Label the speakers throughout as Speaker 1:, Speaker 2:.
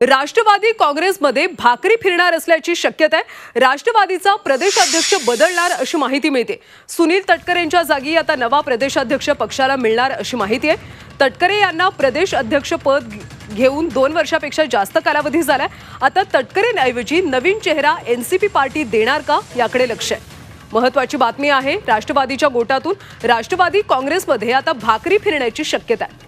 Speaker 1: राष्ट्रवादी काँग्रेसमध्ये भाकरी फिरणार असल्याची शक्यता आहे. राष्ट्रवादीचा प्रदेशाध्यक्ष बदलणार अशी माहिती मिळते. सुनील तटकरेंच्या जागी आता नवा प्रदेशाध्यक्ष पक्षाला मिळणार अशी माहिती आहे. तटकरे यांना प्रदेश अध्यक्ष पद घेऊन दोन वर्षापेक्षा जास्त कालावधी झालाय. आता तटकरेंऐवजी नवीन चेहरा एनसीपी पार्टी देणार का याकडे लक्ष आहे. महत्वाची बातमी आहे राष्ट्रवादीच्या गोटातून राष्ट्रवादी काँग्रेसमध्ये आता भाकरी फिरण्याची शक्यता आहे.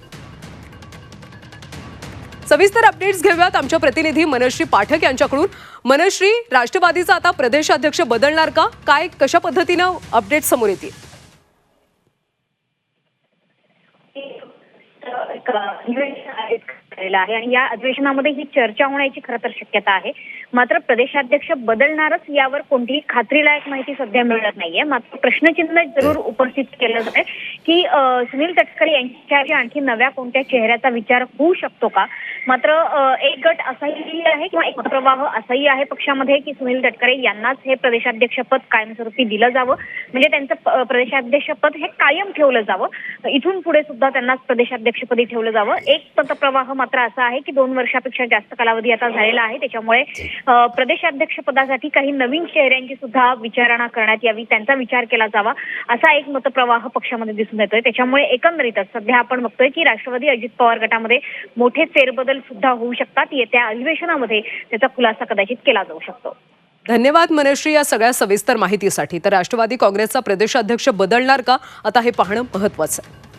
Speaker 1: सविस्तर अपडेट्स घेऊयात आमच्या प्रतिनिधी मनश्री पाठक यांच्याकडून मनश्री राष्ट्रवादीचा आता प्रदेशाध्यक्ष बदलणार का काय कशा पद्धतीनं अपडेट समोर येतील
Speaker 2: एक आहे आणि या अधिवेशनामध्ये ही चर्चा होण्याची खरं तर शक्यता आहे. मात्र प्रदेशाध्यक्ष बदलणारच यावर कोणतीही खात्रीलायक माहिती सध्या मिळत नाहीये. मात्र प्रश्नचिन्ह जरूर उपस्थित केलं जात की सुनील तटकरे यांच्या आणखी नव्या कोणत्या चेहऱ्याचा विचार होऊ शकतो का? मात्र एक गट असाही आहे किंवा एक प्रवाह असाही आहे पक्षामध्ये की सुनील तटकरे यांनाच हे प्रदेशाध्यक्षपद कायमस्वरूपी दिलं जावं. म्हणजे त्यांचं प्रदेशाध्यक्षपद हे कायम ठेवलं जावं. इथून पुढे सुद्धा त्यांनाच प्रदेशाध्यक्षपदी ठेवलं जावं. एक मतप्रवाह मात्र असा आहे की दोन वर्षापेक्षा जास्त कालावधी आता झालेला आहे. त्याच्यामुळे प्रदेशाध्यक्षपदासाठी काही नवीन चेहऱ्यांची सुद्धा विचारणा करण्यात यावी त्यांचा विचार केला जावा असा एक मतप्रवाह पक्षामध्ये दिसून येतोय. त्याच्यामुळे एकंदरीतच सध्या आपण बघतोय की राष्ट्रवादी अजित पवार गटामध्ये मोठे फेरबदल सुद्धा होऊ शकतात. येत्या अधिवेशनामध्ये त्याचा खुलासा कदाचित केला जाऊ शकतो.
Speaker 1: धन्यवाद मनश्री या सगळ्या सविस्तर माहितीसाठी. तर राष्ट्रवादी काँग्रेसचा प्रदेशाध्यक्ष बदलणार का? आता हे पाहणं महत्वाचं आहे.